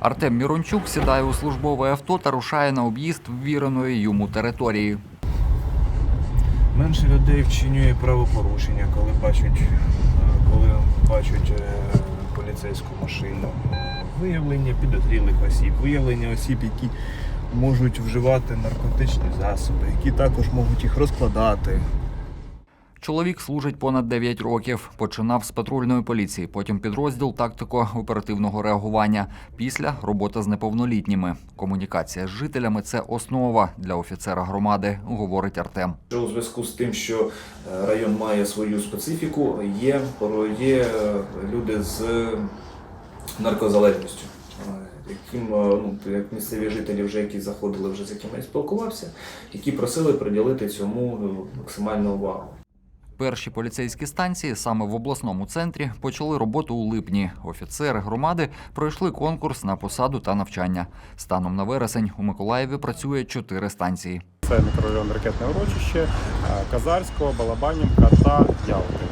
Артем Мірончук сідає у службове авто та рушає на об'їзд ввіреної йому території. Менше людей вчинює правопорушення, коли бачать, коли бачать е, поліцейську машину. Виявлення підозрілих осіб, виявлення осіб, які можуть вживати наркотичні засоби, які також можуть їх розкладати. Чоловік служить понад 9 років. Починав з патрульної поліції, потім підрозділ тактико-оперативного реагування. Після робота з неповнолітніми. Комунікація з жителями це основа для офіцера громади, говорить Артем. У зв'язку з тим, що е, район має свою специфіку, є, є е, люди з наркозалежністю, е, яким ну, як місцеві жителі, вже які заходили, вже з якими я спілкувався, які просили приділити цьому ну, максимальну увагу. Перші поліцейські станції саме в обласному центрі почали роботу у липні. Офіцери громади пройшли конкурс на посаду та навчання. Станом на вересень у Миколаєві працює чотири станції. Це мікрорайон Ракетне урочище, е, Казарського, Балабанівка та Ялти.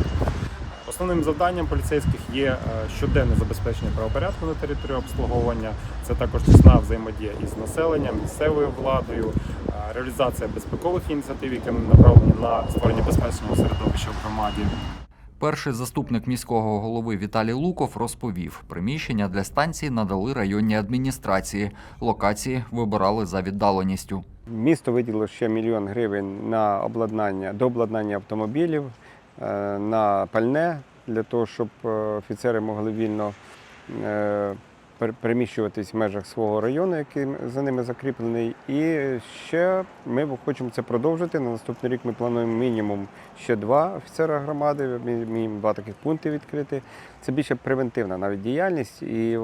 Основним завданням поліцейських є е, щоденне забезпечення правопорядку на території обслуговування. Це також тісна взаємодія із населенням, місцевою владою, реалізація безпекових ініціатив, які направлені на створення безпечного середовища в громаді. Перший заступник міського голови Віталій Луков розповів, приміщення для станції надали районні адміністрації. Локації вибирали за віддаленістю. Місто виділило ще мільйон гривень на обладнання, до обладнання автомобілів, е, на пальне для того, щоб е, офіцери могли вільно е, переміщуватись в межах свого району, який за ними закріплений. І ще ми хочемо це продовжити. На наступний рік ми плануємо мінімум ще два офіцера громади, мі- мінімум два таких пункти відкрити. Це більше превентивна навіть діяльність, і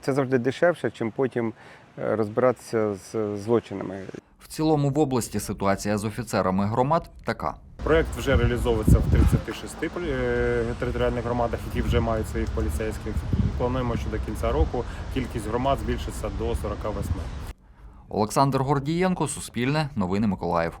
це завжди дешевше, чим потім е, розбиратися з злочинами. В цілому в області ситуація з офіцерами громад така. Проект вже реалізовується в 36 е, територіальних громадах, які вже мають своїх поліцейських. Плануємо, що до кінця року кількість громад збільшиться до 48. Олександр Гордієнко, Суспільне, Новини Миколаїв.